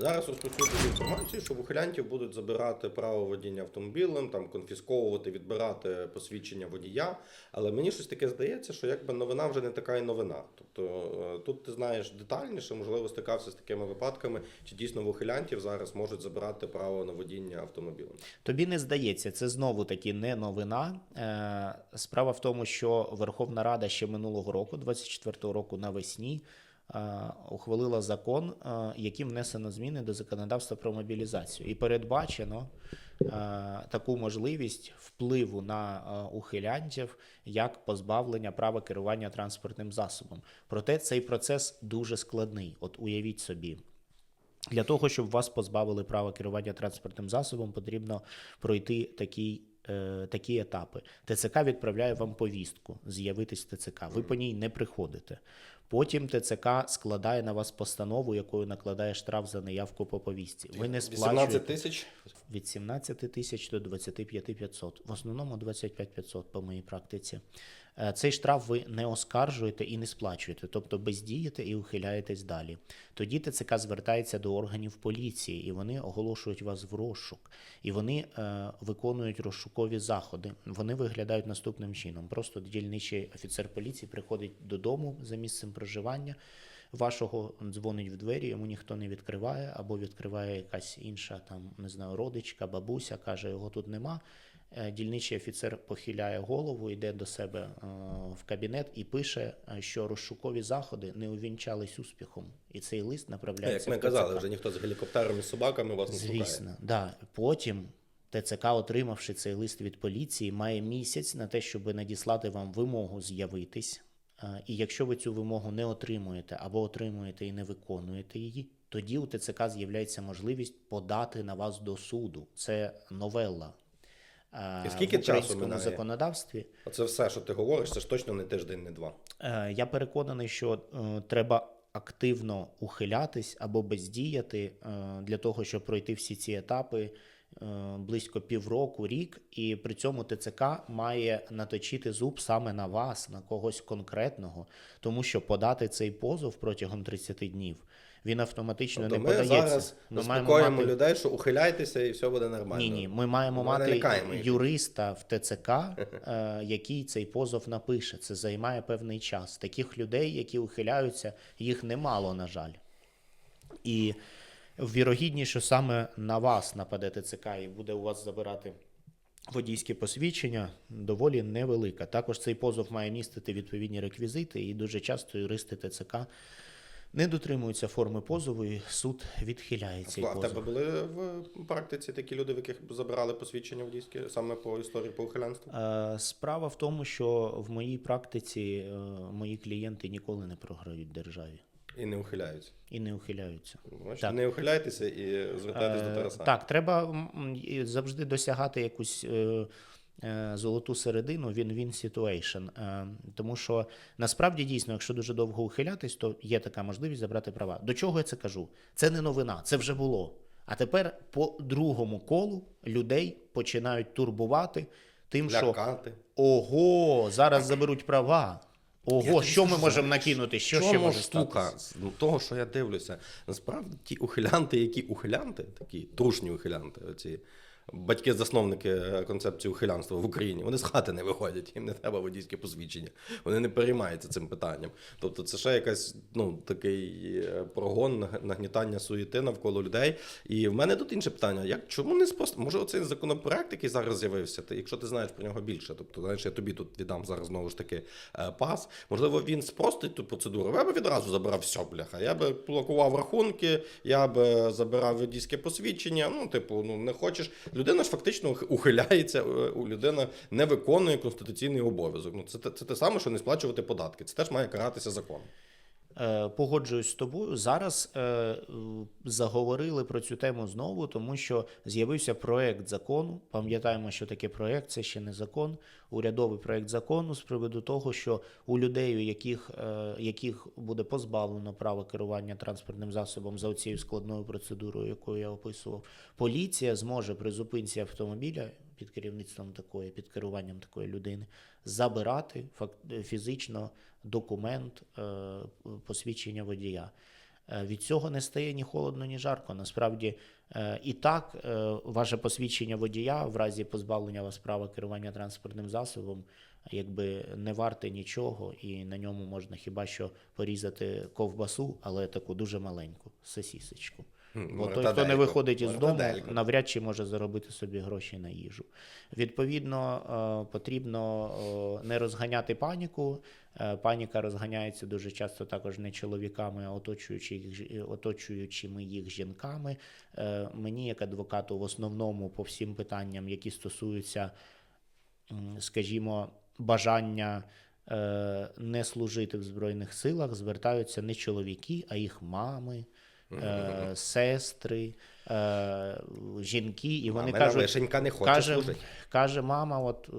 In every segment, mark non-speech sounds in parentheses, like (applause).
Зараз розповсюджують інформацію, що ухилянтів будуть забирати право водіння автомобілем, там конфісковувати, відбирати посвідчення водія. Але мені щось таке здається, що якби новина вже не така і новина. Тобто е, тут ти знаєш детальніше, можливо, стикався з такими випадками, чи дійсно в ухилянтів зараз можуть забирати право на водіння автомобілем. Тобі не здається, це знову таки не новина. Е, Справа в тому, що Верховна Рада ще минулого року, 24-го року навесні, ухвалила закон, е, яким внесено зміни до законодавства про мобілізацію, і передбачено е, таку можливість впливу на е, ухилянтів як позбавлення права керування транспортним засобом. Проте цей процес дуже складний. От уявіть собі. Для того, щоб вас позбавили права керування транспортним засобом, потрібно пройти такі, е, такі етапи. ТЦК відправляє вам повістку, з'явитись в ТЦК. Ви по ній не приходите. Потім ТЦК складає на вас постанову, якою накладає штраф за неявку по повістці. Ви не 18 сплачуєте тисяч. від 17 тисяч до 25 500. В основному 25 500 по моїй практиці. Е, Цей штраф ви не оскаржуєте і не сплачуєте, тобто бездієте і ухиляєтесь далі. Тоді ТЦК звертається до органів поліції, і вони оголошують вас в розшук. І вони е, виконують розшукові заходи. Вони виглядають наступним чином: просто дільничий офіцер поліції приходить додому за місцем проживання. Вашого дзвонить в двері, йому ніхто не відкриває, або відкриває якась інша там, не знаю, родичка, бабуся, каже, його тут нема. Е, Дільничий офіцер похиляє голову, йде до себе е, в кабінет і пише, е, що розшукові заходи не увінчались успіхом. І цей лист направляється. Як ми в ТЦК. казали, вже ніхто з гелікоптером і собаками вас не шукає. Звісно, да. Потім ТЦК, отримавши цей лист від поліції, має місяць на те, щоб надіслати вам вимогу з'явитись. І якщо ви цю вимогу не отримуєте або отримуєте і не виконуєте її, тоді у ТЦК з'являється можливість подати на вас до суду. Це новелла. І скільки в часу українському минає? законодавстві. Оце все, що ти говориш, це ж точно не тиждень, не два. Е, Я переконаний, що е, треба активно ухилятись або бездіяти е, для того, щоб пройти всі ці етапи близько півроку, рік, і при цьому ТЦК має наточити зуб саме на вас, на когось конкретного, тому що подати цей позов протягом 30 днів він автоматично Тобто не ми подається. зараз Ми маємо заспокоїмо мати- людей, що ухиляйтеся і все буде нормально. ні, ні, ми маємо Ми мати юриста в ТЦК, (laughs) е, який цей позов напише. Це займає певний час. Таких людей, які ухиляються, їх немало, на жаль. І вірогідніше, що саме на вас нападе ТЦК і буде у вас забирати водійське посвідчення, доволі невелика. Також цей позов має містити відповідні реквізити, і дуже часто юристи ТЦК не дотримуються форми позову, і суд відхиляє цей А в тебе були в практиці такі люди, в яких забирали посвідчення водійське саме по історії по ухилянству? Е, Справа в тому, що в моїй практиці е, мої клієнти ніколи не програють державі І не ухиляються. і не ухиляються. Бачите, Так. не ухиляйтеся і звертайтесь до Е, Тараса. Так, треба завжди досягати якусь золоту середину, він-він situation. Е, Тому що насправді дійсно, якщо дуже довго ухилятись, то є така можливість забрати права. До чого я це кажу? Це не новина, це вже було. А тепер по другому колу людей починають турбувати тим, що ого, зараз заберуть права. Ого, тобі що ми можемо накинути? Що ще може штука з ну, того, що я дивлюся, насправді ті ухилянти, які ухилянти, такі трушні ухилянти, оці батьки-засновники е, концепції ухилянства в Україні, вони з хати не виходять, їм не треба водійське посвідчення. Вони не переймаються цим питанням. Тобто, це ще якась ну такий е, прогон, наг- нагнітання суєти навколо людей. І в мене тут інше питання: як чому не спрост... Може, оцей законопроект, який зараз з'явився, ти, якщо ти знаєш про нього більше, тобто знаєш, я тобі тут віддам зараз знову ж таки е, пас. Можливо, він спростить ту процедуру. Я би відразу забирав все, бляха. Я би блокував рахунки, я би забирав водійське посвідчення. Ну, типу, ну не хочеш. Людина ж фактично ух- ухиляється, е, людина не виконує конституційний обов'язок. Ну, це, це те саме, що не сплачувати податки. Це теж має каратися законом. Е, Погоджуюсь з тобою. Зараз е, заговорили про цю тему знову, тому що з'явився проект закону. Пам'ятаємо, що таке проект, це ще не закон. Урядовий проект закону з приводу того, що у людей, у яких, е, яких буде позбавлено права керування транспортним засобом за цією складною процедурою, яку я описував, поліція зможе при зупинці автомобіля під керівництвом такої, під керуванням такої людини, забирати фізично документ е, посвідчення водія. Е, Від цього не стає ні холодно, ні жарко. Насправді, е, і так, ваше посвідчення водія в разі позбавлення вас права керування транспортним засобом, якби не варте нічого, і на ньому можна хіба що порізати ковбасу, але таку дуже маленьку сосісочку. Бо той, хто не виходить із дому, навряд чи може заробити собі гроші на їжу. Відповідно, е, потрібно е, не розганяти паніку. Е, Паніка розганяється дуже часто також не чоловіками, а оточуючими їх жінками. Мені, як адвокату, в основному по всім питанням, які стосуються, скажімо, бажання не служити в Збройних силах, звертаються не чоловіки, а їх мами. (laughs) Е, сестри, е, жінки, і вони Мамина кажуть, вишенька не хоче каже, служити. каже мама, от е,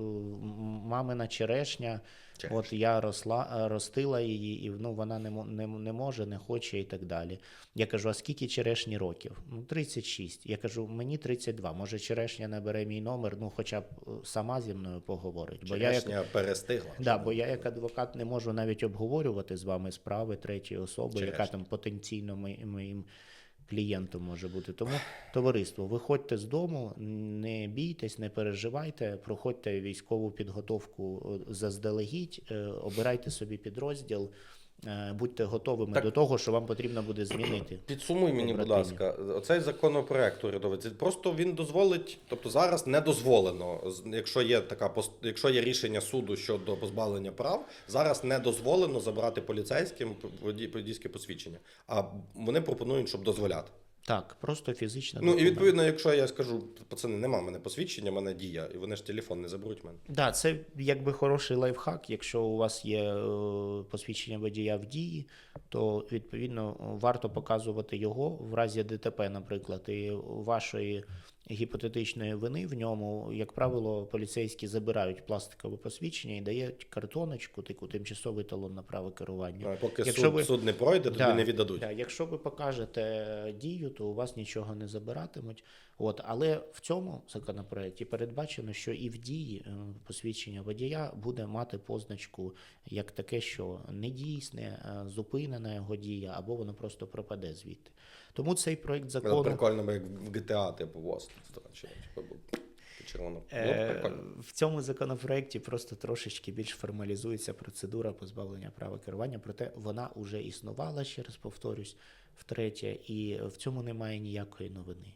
мамина черешня, Черешня. от я росла, ростила її, і ну, вона не, не, не може, не хоче і так далі. Я кажу, а скільки черешні років? Ну, 36. Я кажу, мені 32. Може, черешня набере мій номер, ну хоча б е, сама зі мною поговорить. Бо я як перестигла. Да, бо я як адвокат не можу навіть обговорювати з вами справи третьої особи, яка там потенційно ми- моїм клієнтом може бути. Тому, товариство, виходьте з дому, не бійтесь, не переживайте, проходьте військову підготовку е, заздалегідь, е, обирайте собі підрозділ, будьте готовими Так. до того, що вам потрібно буде змінити. (clears throat) Підсумуй мені, будь ласка, оцей законопроект урядовий, просто він дозволить, тобто зараз не дозволено, якщо є така якщо є рішення суду щодо позбавлення прав, зараз не дозволено забрати поліцейським воді- водійське посвідчення. А вони пропонують, щоб дозволяти. Так, просто фізично. Ну і відповідно, якщо я скажу, пацани, нема в мене посвідчення, в мене дія, і вони ж телефон не заберуть мене. Да, це якби хороший лайфхак. Якщо у вас є е, посвідчення водія в дії, то відповідно варто показувати його в разі ДТП, наприклад, і вашої гіпотетичної вини в ньому, як правило, поліцейські забирають пластикове посвідчення і дають картоночку, таку тимчасовий талон на право керування. А Поки Якщо суд, ви- суд не пройде, тобі Да, не віддадуть. Да, якщо ви покажете дію, то у вас нічого не забиратимуть. От, але в цьому законопроекті передбачено, що і в дії е, посвідчення водія буде мати позначку як таке, що недійсне, е, зупинена його дія, або воно просто пропаде звідти. Тому цей проект закону... закону. прикольно, бо як в GTA, типу, ВОЗ. типу, був червоно. Е. В цьому законопроекті просто трошечки більш формалізується процедура позбавлення права керування, проте вона вже існувала, ще раз повторюсь, втретє, і в цьому немає ніякої новини.